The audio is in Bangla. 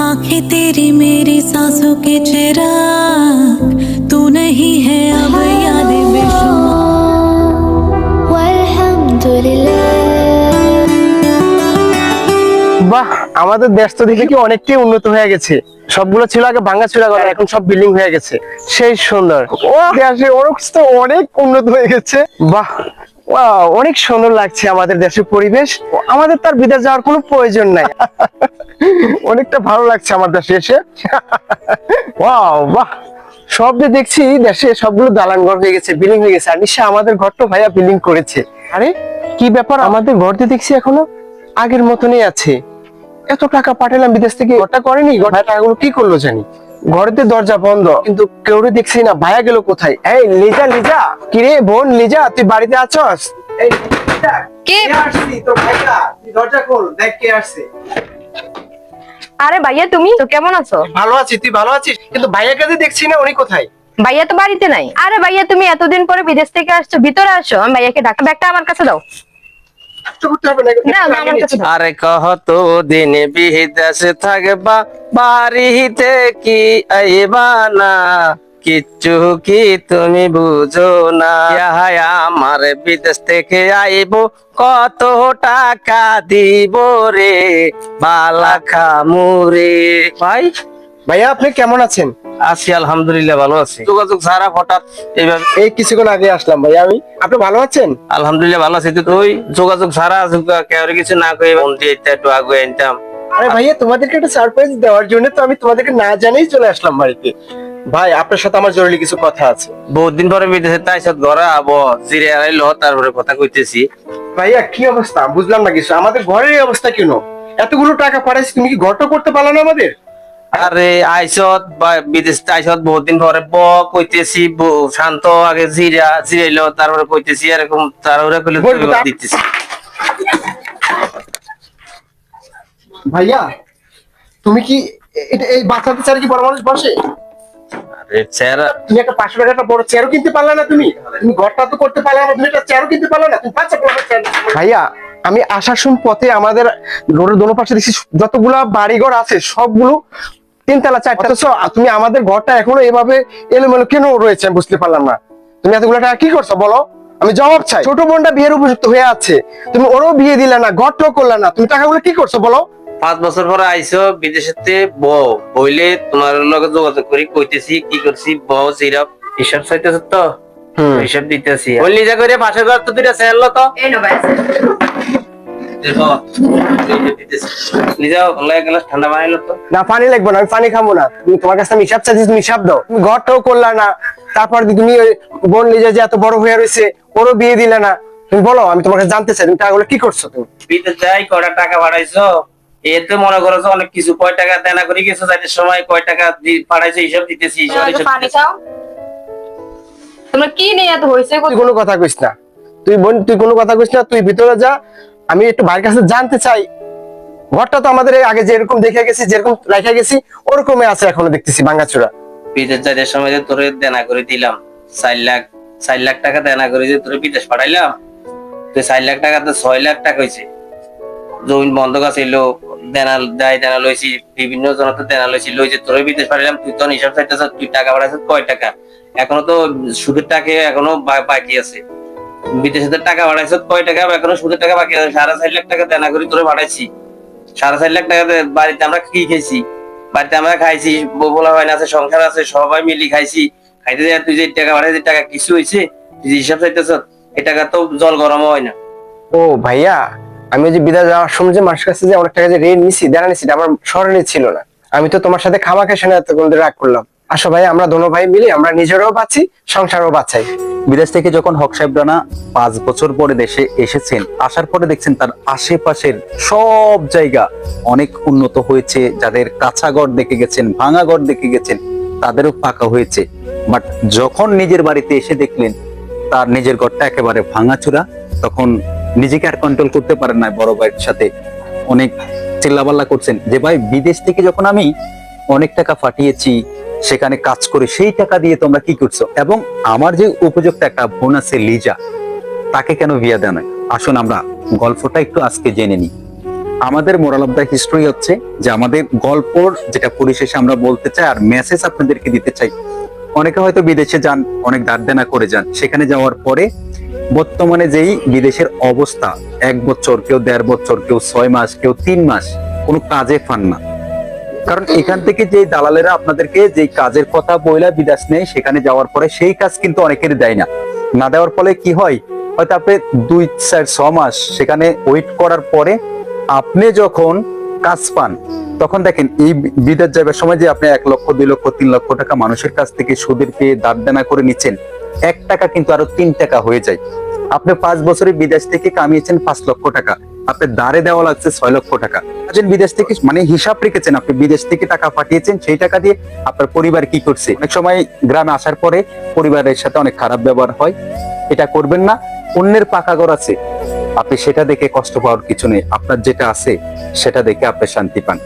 आंखें तेरी मेरी सांसों के तू नहीं है अब বাহ আমাদের দেশ তো দেখে কি অনেকটাই উন্নত হয়ে গেছে। সবগুলো ছিল আগে ভাঙা ছিল এখন সব বিল্ডিং হয়ে গেছে। সেই সুন্দর। ও দেশে অনেক উন্নত হয়ে গেছে। বাহ! অনেক সুন্দর লাগছে আমাদের দেশের পরিবেশ। আমাদের তার বিদেশ যাওয়ার কোনো প্রয়োজন নাই। অনেকটা ভালো লাগছে আমার দেশে এসে। ওয়াও বাহ! সব যে দেখছি দেশে সবগুলো দালান ঘর হয়ে গেছে বিলিং হয়ে গেছে। আর নিশ্চয় আমাদের ঘরটা ভাইয়া বিলিং করেছে। আরে কি ব্যাপার? আমাদের ঘর ঘরতে দেখছি এখনও আগের মতনই আছে। এত টাকা পাঠালাম বিদেশ থেকে ঘরটা করেনি? ভাই টাকাগুলো কি করল জানি? ঘরেতে দরজা বন্ধ। কিন্তু কেউ দেখছি না ভাইয়া গেল কোথায়? এই লিজা লিজা। কিরে বোন লিজা তুই বাড়িতে আছস? এই কে? কে আসছি? তোর ভাইয়া তুই দরজা খোল দেখ কে আসছে। আরে ভাইয়া তুমি? তো কেমন আছো? ভালো আছি তুই ভালো আছিস? কিন্তু ভাইয়াকে যে দেখছি না উনি কোথায়? ভাইয়া তো বাড়িতে নাই। আরে ভাইয়া তুমি এতদিন পরে বিদেশ থেকে আসছো ভিতরে আসো। আমি ভাইয়াকে ডাকা ব্যাগটা আমার কাছে দাও। কষ্ট করতে হবে না না না, আমার কাছে আরে দিন বিদেশে থাকবা বাড়িতে কি আইবা না? কিচ্ছু কি তুমি বুঝো না। আমার বিদেশ থেকে আইব কত টাকা দিব রে? বালা খামুরে ভাই ভাইয়া আপনি কেমন আছেন? আছি আলহামদুলিল্লাহ ভালো আছি। যোগাযোগ ছাড়া হঠাৎ এইভাবে এই কিছুক্ষণ আগে আসলাম ভাইয়া আমি আপনি ভালো আছেন? আলহামদুলিল্লাহ ভালো আছি। তো তুই যোগাযোগ ছাড়া কেউ কিছু না কই ফোন দিয়ে একটু আগে আনতাম। আরে ভাইয়া তোমাদেরকে একটা সারপ্রাইজ দেওয়ার জন্য তো আমি তোমাদেরকে না জানেই চলে আসলাম বাড়িতে। ভাই আপনার সাথে আমার জরুরি কিছু কথা আছে। বহুত দিন পরে বিদেশে তাই সাথে ঘরে আবো জিরে আড়াইলো তারপরে কথা কইতেছি। ভাইয়া কি অবস্থা? বুঝলাম না কিছু। আমাদের ঘরের অবস্থা কেন? এতগুলো টাকা পাঠাইছি তুমি কি ঘরটা করতে পারল না আমাদের? আরে আইসত বা বিদেশ আইসত বহুত দিন পরে ব কইতেছি শান্ত আগে জিরা জিরাইলো তারপরে কইতেছি এরকম তারপরে কইলে দিতেছি। ভাইয়া তুমি কি এটা এই বাচ্চাদের ছাড়া কি বড় মানুষ বসে? আরে তুমি একটা পাঁচশো টাকা একটা বড় চেয়ারও কিনতে পারলে না তুমি। তুমি ঘরটা তো করতে পারলে না তুমি একটা চেয়ারও কিনতে পারলে না তুমি পাঁচশো ভাইয়া আমি আসার সময় পথে আমাদের রোডের দোনো পাশে দেখছি যতগুলা বাড়িঘর আছে সবগুলো তিনতলা চারটা অথচ তুমি আমাদের ঘরটা এখনও এভাবে এলোমেলো কেন রয়েছে আমি বুঝতে পারলাম না। তুমি এতগুলো টাকা কি করছ বলো? আমি জবাব চাই। ছোট বোনটা বিয়ের উপযুক্ত হয়ে আছে। তুমি ওরও বিয়ে দিলে না ঘরটাও করলে না। তুমি টাকাগুলো কি করছ বলো? পাঁচ বছর পরে আইসো বিদেশেতে বউ। বইলে তোমার লগে যোগাযোগ করি কইতেছি কি করছি বউ জিরা হিসাব চাইতেছ তো। হিসাব দিতেছি। বললি যা করে পাশের ঘর তো দুইটা চেয়ারলো তো। এই নাও ভাই দেখো লিজাও লাগে গ্লাস ঠান্ডা বানাইলো তো। না পানি লাগবে না আমি পানি খাব না। তুমি তোমার কাছে আমি হিসাব চাইছি তুমি হিসাব দাও। তুমি ঘরটাও করলা না তারপর তুমি বোন নিজে যে এত বড় হয়ে রয়েছে ওরও বিয়ে দিলে না। তুমি বলো আমি তোমার কাছে জানতে চাই তুমি টাকাগুলো কি করছ তুমি? যাই কয়টা টাকা বাড়াইছো? এতে মনে করো যে অনেক কিছু কয় টাকা দেনা করে গেছো সময় কয় টাকা দি- পাঠাইছো হিসাব দিতেছি হিসাব পানি খাও। তোমার কি নিয়ে এত হয়েছে তুই কোনো কথা কইস না। তুই বোন তুই কোনো কথা কইস না তুই ভিতরে যা। আমি একটু ভাইয়ের কাছে জানতে চাই ঘরটা তো আমাদের আগে যেরকম দেখে গেছি, যেরকম রাখা গেছি, ওরকমই আছে এখনও দেখতেছি ভাঙ্গাচোরা বিদেশ যাইতে সময় তোরে দেনা করে দিলাম, চার লাখ চার লাখ টাকা দেনা করে যে তোরে বিদেশ পাঠাইলাম, তো চার লাখ টাকা তো ছয় লাখ টাকা হয়েছে। জমিন বন্ধক আছিল দেনা, দায় দেনা লইছি, বিভিন্ন জনের তো দেনা লইছি লইছে তোরে বিদেশ পাঠাইলাম, তুই তো হিসাব চাইতেছ তুই টাকা পাঠাইছ কয় টাকা? এখনও তো সুদের টাকা এখনও বাকি আছে। বিদেশে টাকা পাঠাইছ কয় টাকা? এখনও সুদের টাকা বাকি আছে, সাড়ে চার লাখ টাকা দেনা করে তোরে পাঠাইছি। সাড়ে চার লাখ টাকা বাড়িতে আমরা কি খেয়েছি? বাড়িতে আমরা খাইছি বোলা হয় না, আছে, সংসার আছে, সবাই মিলি খাইছি। খাইতে যায় তুই যে টাকা বাড়াই টাকা কিছু হয়েছে তুই যে হিসাব চাইতেছ, এ টাকা তো জল গরম হয় না। ও ভাইয়া, আমি যে বিদায় যাওয়ার সময় যে মানুষের কাছে যে অনেক টাকা যে ঋণ নিছি, দেনা নিছি আমার স্মরণে ছিল না। আমি তো তোমার সাথে খামা সেনা এতক্ষণ রাগ করলাম। আসো ভাই, আমরা দোনো ভাই মিলে আমরা নিজেরাও বাঁচি, সংসারও বাঁচাই। বিদেশ থেকে যখন হক সাহেব রানা পাঁচ বছর পরে দেশে এসেছেন, আসার পরে দেখছেন তার আশেপাশের সব জায়গা অনেক উন্নত হয়েছে, যাদের কাঁচা ঘর দেখে গেছেন, ভাঙা ঘর দেখে গেছেন, তাদেরও পাকা হয়েছে। বাট যখন নিজের বাড়িতে এসে দেখলেন তার নিজের ঘরটা একেবারে ভাঙাচুরা, তখন নিজেকে আর কন্ট্রোল করতে পারেন না বড় ভাইয়ের সাথে। অনেক চিল্লাবাল্লা করছেন যে, ভাই, বিদেশ থেকে যখন আমি অনেক টাকা পাঠিয়েছি সেখানে কাজ করে সেই টাকা দিয়ে তোমরা কি করছ? এবং আমার যে উপযুক্ত একটা বোন আছে লিজা, তাকে কেন বিয়া দেয় না আসুন আমরা গল্পটা একটু আজকে জেনে নিই। আমাদের মোরাল অফ দ্য হিস্ট্রি হচ্ছে যে আমাদের গল্পর যেটা পরিশেষে আমরা বলতে চাই আর মেসেজ আপনাদেরকে দিতে চাই, অনেকে হয়তো বিদেশে যান, অনেক দাঁড় দেনা করে যান, সেখানে যাওয়ার পরে বর্তমানে যেই বিদেশের অবস্থা, এক বছর কেউ দেড় বছর, কেউ ছয় মাস, কেউ তিন মাস, কোনো কাজে পান না। কারণ এখান থেকে যে দালালেরা আপনাদেরকে যে কাজের কথা বইলা বিদেশ নেই সেখানে যাওয়ার পরে সেই কাজ কিন্তু অনেকের দেয় না। না দেওয়ার ফলে কি হয়? হয়তো আপনি দুই, চার, ছ মাস সেখানে ওয়েট করার পরে আপনি যখন কাজ পান, তখন দেখেন এই বিদেশ যাবার সময় যে আপনি এক লক্ষ, দুই লক্ষ, তিন লক্ষ টাকা মানুষের কাছ থেকে সুদের পেয়ে দাঁড় দেনা করে নিচ্ছেন, এক টাকা কিন্তু আরও তিন টাকা হয়ে যায়। আপনি পাঁচ বছরে বিদেশ থেকে কামিয়েছেন পাঁচ লক্ষ টাকা। আপনি দাঁড়ে দেওয়া লাগছে ছয় লক্ষ টাকা। একজন বিদেশ থেকে মানে হিসাব রেখেছেন, আপনি বিদেশ থেকে টাকা পাঠিয়েছেন, সেই টাকা দিয়ে আপনার পরিবার কি করছে? অনেক সময় গ্রামে আসার পরে পরিবারের সাথে অনেক খারাপ ব্যবহার হয়। এটা করবেন না, অন্যের পাকা ঘর আছে। আপনি সেটা দেখে কষ্ট পাওয়ার কিছু নেই। আপনার যেটা আছে, সেটা দেখে আপনি শান্তি পান।